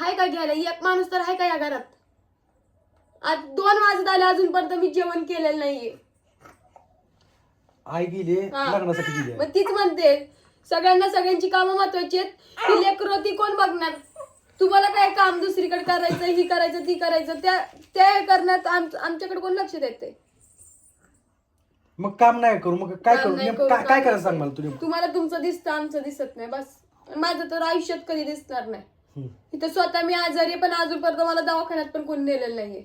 हाय का घ्यायला? एक माणूस तर हाय का या घरात? आज दोन वाजत आले अजूनपर्यंत मी जेवण केलेलं नाहीये. आई गेली हा. लग्नासाठी गेली मग तीच म्हणते सगळ्यांना सगळ्यांची कामं महत्वाची आहेत. ती लेकरं ती कोण बघणार? तुम्हाला काय काम दुसरीकडे करायचं ही करायचं ती करायचं त्या त्या करण्यात आम- आमच्याकडे कोण लक्ष देते मग काम नाही करू मग काय काम करू? नाही नेमकं करू, काय काम काय करायचं सांग. मला तुम्हाला तुमचं दिसतं आमचं दिसत नाही बस. माझं तर आयुष्यात कधी दिसणार नाही. इथं स्वतः मी आजारी आहे, पण अजूनपर्यंत मला दवाखान्यात पण कोणी नेलेलं नाहीये.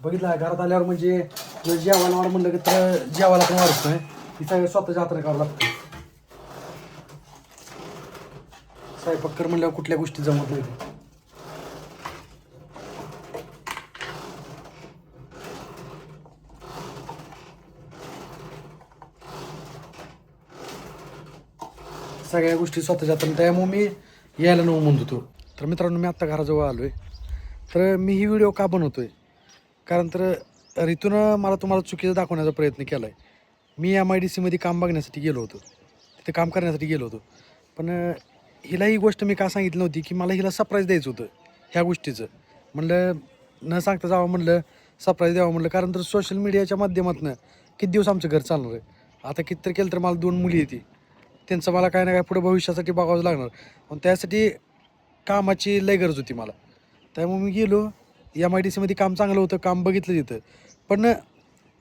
बघितलं घरात आल्यावर म्हणजे जेवायला वाढ म्हणलं की तर जेवायला पण वाढत नाही. तिचा स्वतःच्या हाताने करावं लागतं. स्वयंपाक कर म्हणल्यावर कुठल्या गोष्टी जमत नाही सगळ्या गोष्टी स्वतःच्या हाताने. त्यामुळे मी यायला नको म्हणत होतो तर मित्रांनो मी आत्ता घराजवळ आलो आहे तर मी ही व्हिडिओ का बनवतो आहे कारण तर ऋतूनं मला तुम्हाला चुकीचं दाखवण्याचा प्रयत्न केला आहे मी एम आय डी सीमध्ये काम बघण्यासाठी गेलो होतो. तिथे काम करण्यासाठी गेलो होतो. पण हिला ही गोष्ट मी का सांगितली नव्हती की मला हिला सरप्राईज द्यायचं होतं ह्या गोष्टीचं. म्हणलं न सांगता जावं म्हणलं सरप्राईज द्यावं म्हणलं. कारण तर सोशल मीडियाच्या माध्यमातून किती दिवस आमचं घर चालणार आहे? आता किती तर केलं तर मला दोन मुली येते त्यांचं मला काय ना काय पुढे भविष्यासाठी बघावंच लागणार. पण त्यासाठी कामाची लय गरज होती मला. त्यामुळे मी गेलो एम आय डी सीमध्ये काम चांगलं होतं काम बघितलं तिथं. पण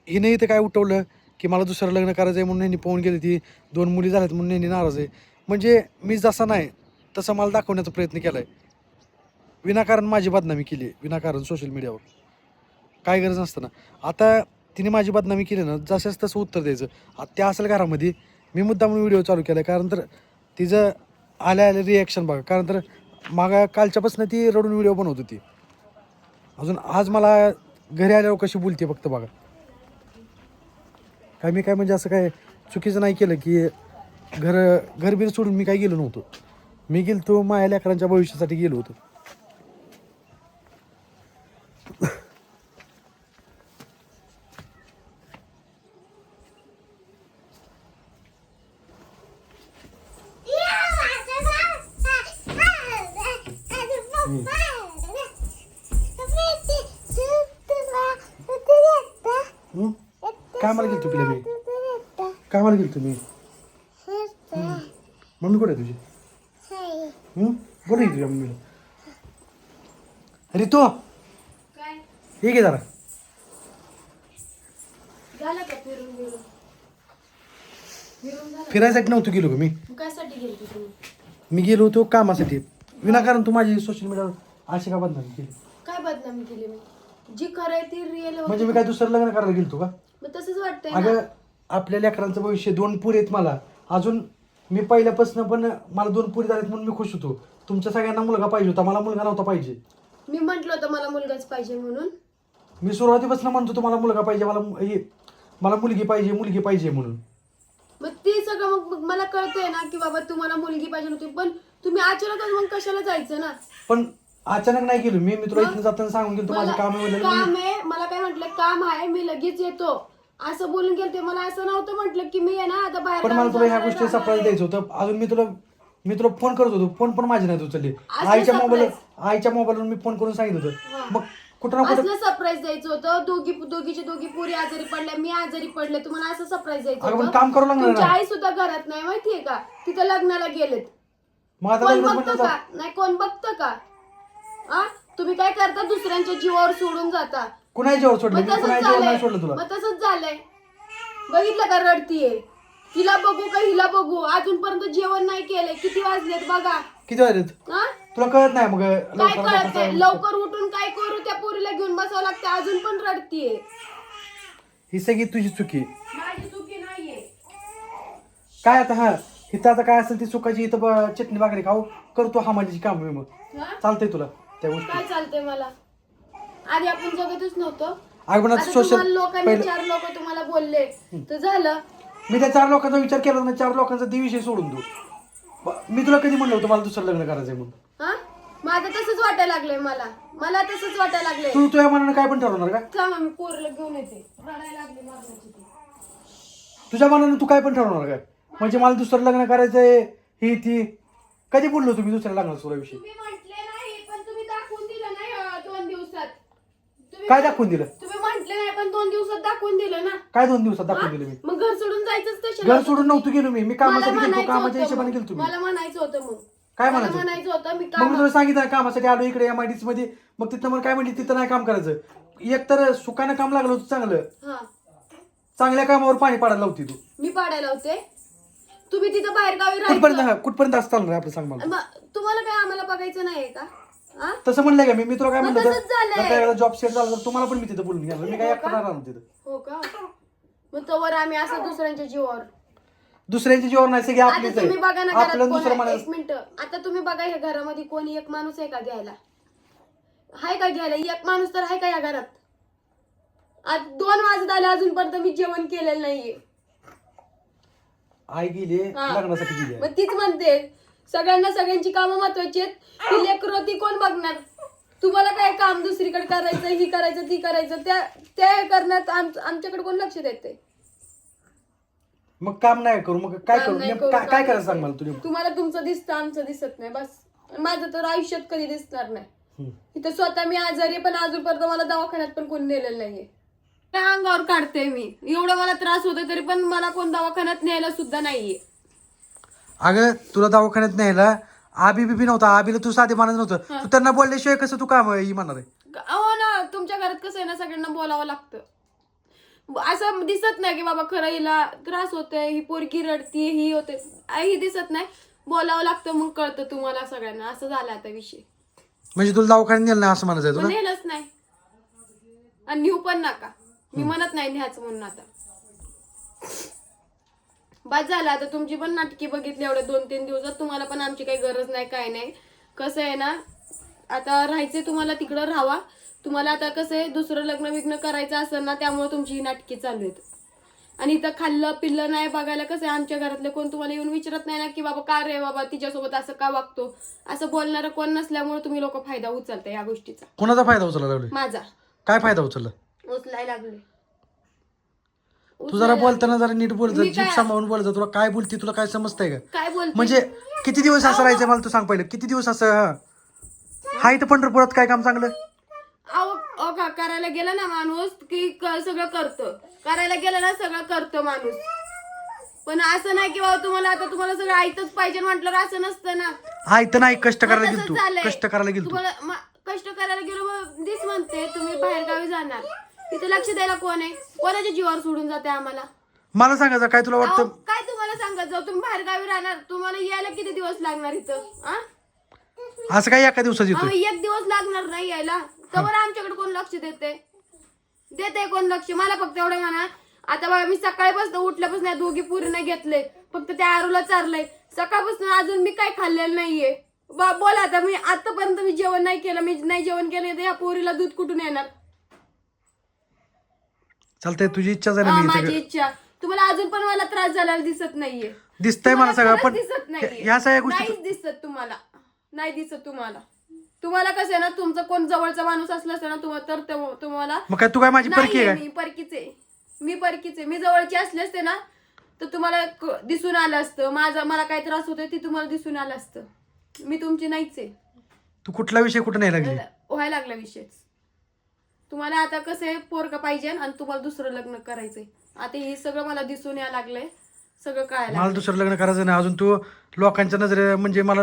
हिने इथं काय उठवलं की मला दुसरं लग्न करायचं आहे म्हणून यांनी पोहून गेली ती. दोन मुली झाल्यात म्हणून यांनी नाराज आहे. म्हणजे मी जसा नाही तसं मला दाखवण्याचा प्रयत्न केला आहे विनाकारण माझी बदनामी केली आहे. विनाकारण सोशल मीडियावर काय गरज नसताना. आता तिने माझी बदनामी केली ना जसंच तसं उत्तर द्यायचं. आता त्या असेल घरामध्ये मी मुद्दाम व्हिडिओ चालू केला कारण तर तिचं आल्या आल्या रिॲक्शन बघा. कारण तर मागा कालच्यापासून ती रडून व्हिडिओ बनवत होती. अजून आज मला घरी आल्यावर कशी बोलते फक्त बघा. काय मी काय म्हणजे असं काय चुकीचं नाही केलं की घर घरबीर सोडून मी काय गेलो नव्हतो. मी गेलो तो माझ्या लेकरांच्या भविष्यासाठी गेलो होतो. कामाला गेलो तुला मी. कामाला गेलो तुम्ही मम्मी कुठे तुझी? हं? बोल की तुझ्या मम्मीला? अरे तो काय हे घे जरा फिरायसाठी नव्हतो गेलो का मी? गेली मी गेलो होतो कामासाठी. विनाकारण तू माझी सोशल मीडियावर अशी का बदनामी केली. काय बदनामी केली मी? जी ती रिअल म्हणजे मी काय दुसरं लग्न करायला गेलतो का? वाटतंय ना. अगं आपल्या लेकरांचं भविष्य दोन पुरी आहेत मला. अजून मी पहिल्यापासून पण मला दोन पुरी झालेत म्हणून मी खुश होतो. तुमच्या सगळ्यांना मुलगा पाहिजे होता मला मुलगा नव्हता पाहिजे. मी म्हंटल होतं मला मुलगाच पाहिजे म्हणून. मी सुरुवातीपासून म्हणतो होतो मला मुलगा पाहिजे मला मु- हे मला मुलगी पाहिजे मुलगी पाहिजे म्हणून. मग ते सगळं मग मग मला कळतंय ना की बाबा तुम्हाला मुलगी पाहिजे होती पण तुम्ही अचानकच मग कशाला जायचं ना? पण अचानक नाही गेलो मी मी तुला मग? इथून जाताना सांगून गेलो माझं मला काम आहे काम आहे मला काय म्हटलं काम आहे मी लगेच येतो. असं बोलून गेलते मला असं नव्हतं म्हटलं की मी आहे ना आता बाहेर पण मला तुला ह्या गोष्टी आहे, सरप्राईज द्यायचं होतं. अजून मी तुला मी तुला फोन करत होतो. फोन पण माझे नाही उचलले. आईच्या मोबाईल. आईच्या मोबाईलवर मी फोन करून सांगितलं. होतं. मग कुठं ना कुठं असलं सरप्राईज द्यायचं होतं. दोघी दोघीचे दोघी पुरी आजारी पडल्या मी आजारी पडले. तुम्हाला असं सरप्राईज द्यायचं अगं पण होतं. काम करावं लागणार तुमची ना. आई सुद्धा घरात नाही माहितीये का? तिथं लग्नाला गेलेत. मग आता कोण लग्नच बघतं म्हणलं का? नाही कोण बघतं का? आ? तुम्ही काय करता? दुसऱ्यांच्या जीवावर सोडून जाता. कुणाच्यावर सोडलं मग मी तसंच कुणाच्यावर नाही सोडलं तुला. मग तसंच झालंय. बघितलं का रडतीये? तिला बघू का हिला बघू? अजूनपर्यंत जेवण नाही केलंय. किती वाजलेत बघा. किती वाजलेत? हा? तुला कळत नाही मग काय लवकर कळत उठून काय करू? त्या पोरीला घेऊन बसावं लागतं अजून पण रडतीये. ही सगळी तुझी चुकी. माझी चुकी नाहीये. काय आता हा? इथं आता काय असेल ती चुकाची इथं ब- चटणी भाकरी खाऊ? करतो हा माझी काम मग. हा? चालतंय तुला त्या गोष्टी. काय चालतंय मला? आधी आपण जगतच नव्हतो. अगं पण आता आता सोशल तुम्हाला लोकांनी चार लोक तुम्हाला बोलले. तर झालं. मी त्या चार लोकांचा विचार केला ना चार लोकांचा ती विषय सोडून दू ब- मी तुला कधी म्हणलं होतं मला दुसरं लग्न करायचंय म्हणून? हा? माझं तसंच वाटायला लागलंय मला. मला तसंच वाटायला लागलंय. तू तुझ्या मनानं काय पण ठरवणार का? थांबा पोरला घेऊन येते. रडायला लागली मरणाची ती. तुझ्या मनानं तू काय पण ठरवणार काय? म्हणजे मला दुसरं लग्न करायचंय ही ती. कधी बोललो तुम्ही दुसऱ्या लग्नाचा तुला विषय म्हंटले नाही पण तुम्ही दिवसात तुम्ही काय दाखवून दिलं? तुम्ही म्हंटले नाही पण दोन दिवसात दाखवून दिलं ना. काय दोन दिवसात दाखवून? दिलं मी? मग घर सोडून जायचंच कशाला घर सोडून नव्हतो गेलो मी. मी मला कामासाठी गेलो म्हणायचं कामाच्या होतं हिशोबाने मग. गेलो तुम्ही. मला म्हणायचं होतं मग. काय मला म्हणायचं? म्हणायचं होतं मी मग काम मी तुला सांगितलं कामासाठी आलो इकडे एम आयमध्ये. मग तिथं मला काय म्हणली तिथं नाही काम करायचं. एक तर सुखानं काम लागलं होतं चांगलं. हा. चांगल्या कामावर पाणी पाडायला होती तू. मी पाडायला होते तुम्ही तिथं बाहेर गावी कुठपर्यंत कुठपर्यंत असं चालणार आहे आपलं सांग मला तुम्हाला काय आम्हाला बघायचं नाहीये का? हा तसं म्हणलंय का? मी मी तुला काय मग म्हणलं तसंच झालंय. तर जॉब सेट झाला तर तुम्हाला पण मी तिथं बोलून घेणार मी काय एकटा नाही राहणार तिथं? हो का? मग तोवर आम्ही असं दुसऱ्यांच्या जीवावर. दुसऱ्यांची जीवन नाही सगळी आता आपलीच तुम्ही बघा ना घरात आपलं दुसरं? म्हणायचं. एक मिनिट. आता तुम्ही बघा ह्या घरामध्ये कोणी एक माणूस आहे का घ्यायला? हाय का घ्यायला? एक माणूस तर आहे का या घरात? आज दोन वाजत आले अजूनपर्यंत मी जेवण केलेलं नाहीये. आई गेली हा. लग्नासाठी गेली. मग तीच म्हणते सगळ्यांना सगळ्यांची कामं महत्वाची आहेत. ती लेकरं ती कोण बघणार? तुम्हाला काय काम दुसरीकडे करायचं ही करायचं ती करायचं त्या त्या करण्यात आम- आमच्याकडे कोण लक्ष देते मग काम नाही करू मग काय काम करू? नाही नेमकं करू, काय काय करायचं सांग करू. मला तुझ्या तुम्हाला तुमचं दिसतं आमचं दिसत नाही बस. माझं तर आयुष्यात कधी दिसणार नाही. हम्म. इथं स्वतः मी आजारी आहे, पण अजूनपर्यंत मला दवाखान्यात पण कोणी नेलेलं नाहीये. काय अंगावर काढते मी. एवढा मला त्रास होतो तरी पण मला कोण दवाखान्यात न्यायला सुद्धा नाहीये. अगं तुला दवाखान्यात न्यायला आबी बिबी नव्हता आबीला तू साधे मानत नव्हतं. तू त्यांना बोलल्याशिवाय कसं तू काम ही म्हणणार आहे? हो ना तुमच्या घरात कसं आहे ना सगळ्यांना बोलावं लागतं. असं दिसत नाही की बाबा खरं हिला त्रास होतोय ही पोरगी रडती ही होते. ही दिसत नाही. बोलावं लागतं मग कळतं तुम्हाला सगळ्यांना. असं झालं आता विषय. म्हणजे तुला दवाखान्यात नेलं नाही असं म्हणायचं आहे पण तुला नेलंच नाही. आणि नेऊ पण नका. मी म्हणत नाही न्यायचं म्हणून आता. बाद झालं आता तुमची पण नाटकी बघितली एवढे दोन तीन दिवसात तुम्हाला पण आमची काही गरज नाही काय नाही. कसं आहे ना आता राहायचंय तुम्हाला तिकडं राहावा. तुम्हाला आता कसं आहे दुसरं लग्न बिग्न करायचं असेल ना त्यामुळे तुमची ही नाटकी चालू आहेत. आणि इथं खाल्लं पिल्लं नाही बघायला कसं आहे आमच्या घरातले कोण तुम्हाला येऊन विचारत नाही ना की बाबा का रे बाबा तिच्यासोबत असं का वागतो? असं बोलणारं कोण नसल्यामुळे तुम्ही लोक फायदा उचलता या गोष्टीचा. कोणाचा फायदा उचलला माझा. काय फायदा उचलला? उचलाय लागले. तू जरा बोलताना जरा नीट बोल मी जीप काय- सांभाळून बोलत जा. तुला काय बोलते तुला काय समजतंय का? काय बोलते? म्हणजे किती दिवस असं राहायचं मला तू सांग पहिलं. किती दिवस असं हा? हाय तर पंढरपुरात काय काम चांगलं? अहो अहो का करायला गेला ना माणूस की क- सगळं करतो. करायला गेला ना सगळं करतो माणूस. पण असं नाही की बाबा तुम्हाला आता तुम्हाला सगळं ऐकतच पाहिजे म्हटलं असं नसतं ना. हाय तर नाही कष्ट करायला गेल तू. कष्ट करायला गेल तू तुम्हाला मा- कष्ट करायला गेलो दिस म्हणते तुम्ही बाहेर गावी जाणार. तिथे लक्ष द्यायला कोण आहे? कोणाच्या जीवावर सोडून जाते आम्हाला? मला सांगायचं काय तुला अहो, वाटतं? काय तुम्हाला सांगत जाऊ तुम्ही बाहेर गावी राहणार तुम्हाला यायला किती दिवस लागणार इथं? असं काय एका दिवसात अहो, येतोय एक दिवस लागणार नाही यायला. तर आमच्याकडे कोण लक्ष देते? देते कोण लक्ष? मला फक्त एवढं म्हणा. आता बघा मी सकाळीपासून उठल्यापासून या दोघी पुरीने घेतले फक्त त्या आरूला चारलंय. सकाळपासून अजून मी काय खाल्लेलं नाहीये. बा बोला आता मी आतापर्यंत मी जेवण नाही केलं. मी नाही जेवण केलं तर या पोरीला दूध कुठून येणार? चालतंय तुझी इच्छा झाली हा, मी माझी इच्छा. तुम्हाला अजून पण मला त्रास झालेला दिसत नाहीये. दिसतंय मला तुम्हाला सगळं खरंच पण दिसत नाहीये. ह्या- ह्या सगळ्या गोष्टी नाहीच दिसत तुम्हाला. नाही दिसत तुम्हाला. तुम्हाला कसं आहे ना तुमचं कोण जवळचा माणूस असला असता ना तुम्हाला तर तुम्हाला मग काय तू काय माझी परकी नाहीये आहे मी परकीच आहे. मी परकीच आहे. मी जवळची असले असते ना तर तुम्हाला क- दिसून आलं असतं. माझा मला काय त्रास होतोय ते तुम्हाला दिसून आलं असतं. मी तुमची नाहीच आहे. तू कुठला विषय कुठं नाही लागली? व्हायला लागला विषयच. तुम्हाला आता कसं आहे पोरका पाहिजे आणि तुम्हाला दुसरं लग्न करायचंय. आता हे सगळं मला दिसून यायला लागलंय. सगळं कळायला मला दुसरं लग्न करायचं नाही. अजून तू लोकांच्या नजरे म्हणजे मला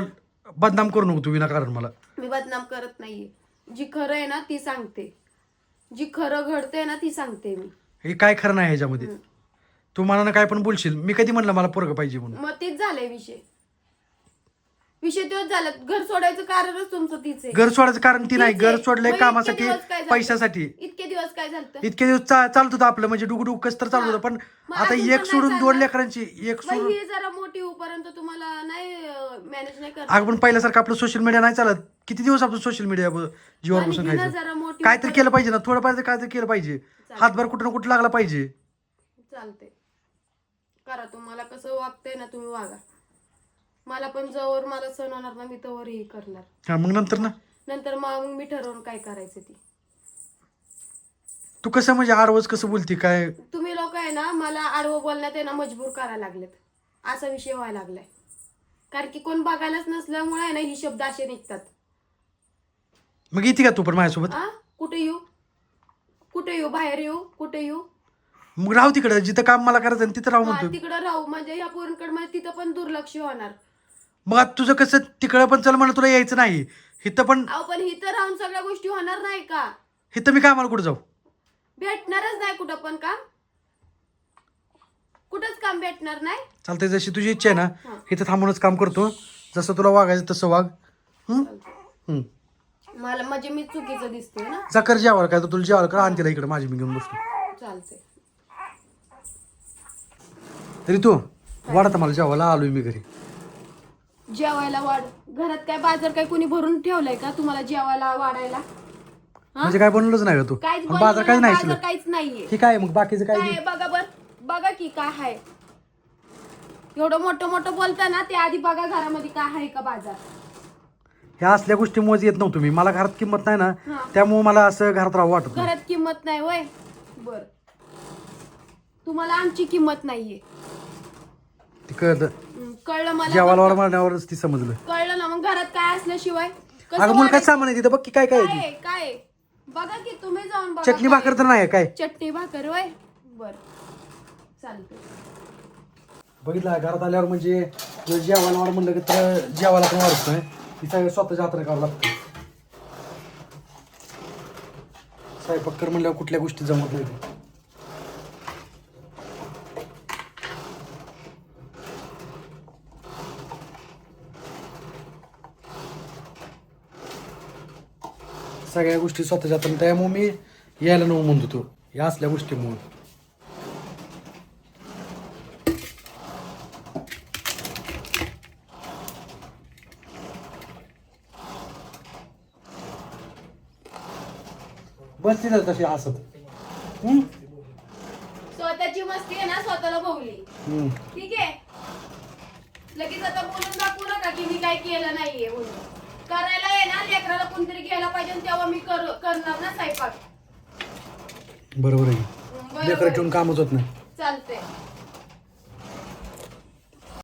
बदनाम करू नको तू विनाकारण मला. मी बदनाम करत नाहीये. जी खरं आहे ना ती सांगते. जी खरं घडते ना ती सांगते मी. हे काय खरं नाही ह्याच्यामध्ये. तू मला काय पण बोलशील. मी कधी म्हणलं मला पोरग पाहिजे म्हणून? मग तेच झालंय विषय. विषय तोच झाला. घर सोडायचं कारणच तुमचं तीच घर सोडायचं कारण ती नाही. घर सोडलंय कामासाठी? पैशासाठी. इतके दिवस काय झालं इतके दिवस चा- चालत होतं आपलं. म्हणजे कस तर चालत होतं. पण मग आता अजून पण एक नाही सोडून दोन? लेकरांची एक मग सोडून ही जरा मोठी होईपर्यंत तुम्हाला नाही मॅनेज नाही करत अगं पण पहिल्यासारखं आपलं सोशल मीडिया नाही चालत. किती दिवस आपण सोशल मीडिया जीवावर आणि बसून हिनं खायचं? जरा मोठी काहीतरी केलं पाहिजे ना. थोडंफार काहीतरी केलं पाहिजे. हातभार कुठं ना कुठं लागला पाहिजे. चालते करा तुम्हाला कसं वागतंय ना तुम्ही वागा. मला पण जवळ मला सण होणार ना मी तवर हे करणार. हा मग नंतर ना? नंतर मग मी ठरवून काय करायचं ती. तू कसं म्हणजे आरवज कसं बोलती काय? तुम्ही लोक आहे ना मला आडवं बोलण्यात आहे ना मजबूर करायला लागलेत. असा विषय व्हायला लागलाय. कारण की कोण बघायलाच नसल्यामुळे आहे ना ही शब्द असे निघतात. मग येते का तू पण माझ्यासोबत? आ? कुठे येऊ? कुठे येऊ? बाहेर येऊ? कुठे येऊ? मग राहू तिकडं जिथं काम मला करायचं तिथं राहू हा, म्हणतो तिकडं राहू. म्हणजे ह्या पोरींकडे म्हणजे तिथं पण दुर्लक्ष होणार. मग आता तुझं कसं तिकडं पण चल म्हणलं तुला यायचं नाही. इथं पण अहो पण इथं राहून सगळ्या गोष्टी होणार नाही का? इथं मी कामाला कुठं जाऊ? भेटणारच नाही कुठं पण काम. कुठंच काम भेटणार नाही. चालतंय जशी तुझी इच्छा आहे ना. इथं थांबूनच काम करतो. जसं तुला वागायचं तसं वाग. हं? हं. मला म्हणजे मी चुकीचं दिसतोय ना? जा कर जेवायला काय तर तुला जेवायला कर आणि तिला इकडे माझी मी घेऊन बसतो. चालते तरी तू वाढता मला जेवायला आलोय मी घरी. जेवायला वाढ. घरात काय बाजार काय कोणी भरून ठेवलंय का तुम्हाला जेवायला वाढायला? म्हणजे काय बनवलंच नाही का तू? काहीच बाजार काय नाही बाजार शिल्लक काहीच नाहीये. हे काय मग बाकीचं काय? काय आहे बघा बर बघा की काय आहे एवढं मोठं मोठं बोलता ना ते आधी बघा घरामध्ये काय आहे का बाजार. ह्या असल्या गोष्टी मोज येत नव्हतं मी. मला घरात किंमत नाही ना हा. त्यामुळे मला असं घरात राहू वाटत नाही. घरात किंमत नाही वय. बर. तुम्हाला आमची किंमत नाहीये. ती कळलं मला जेवायला वाढ मारण्यावरच ती समजलं. कळलं ना मग घरात काय असल्याशिवाय? कसं अगं मला काय वाढायचं? सामान आहे तिथं बघ की काय काय आहे काय ते. बघा की तुम्ही जाऊन बघा चटणी काय भाकर तर नाही आहे काय. चटणी भाकर वय बर. चालतंय. बघितलं घरात आल्यावर म्हणजे जेवायला वाढ म्हणलं की तर जेवायला पण वाढत नाही ती सगळं स्वतःच्या हाताने करावं लागतं स्वयंपाक कर म्हणल्यावर कुठल्या गोष्टी जमत नाही. सगळ्या गोष्टी स्वतःच्या हाताने त्यामुळे मी यायला नको म्हणतो तो. या असल्या गोष्टीमुळे. बस तिथं तशी हसत. हम्म? स्वतःची मस्ती आहे ना स्वतःला भोवली हम्म. ठीक आहे? लगेच आता बोलून दाखवू नका की मी काय केलं नाहीये म्हणून. करायला आहे ना लेकराला कोणतरी घ्यायला पाहिजे तेव्हा मी कर करणार ना स्वयंपाक. बरोबर आहे. बरोबर. लेकरं ठेवून कामच होत नाही. चालतंय.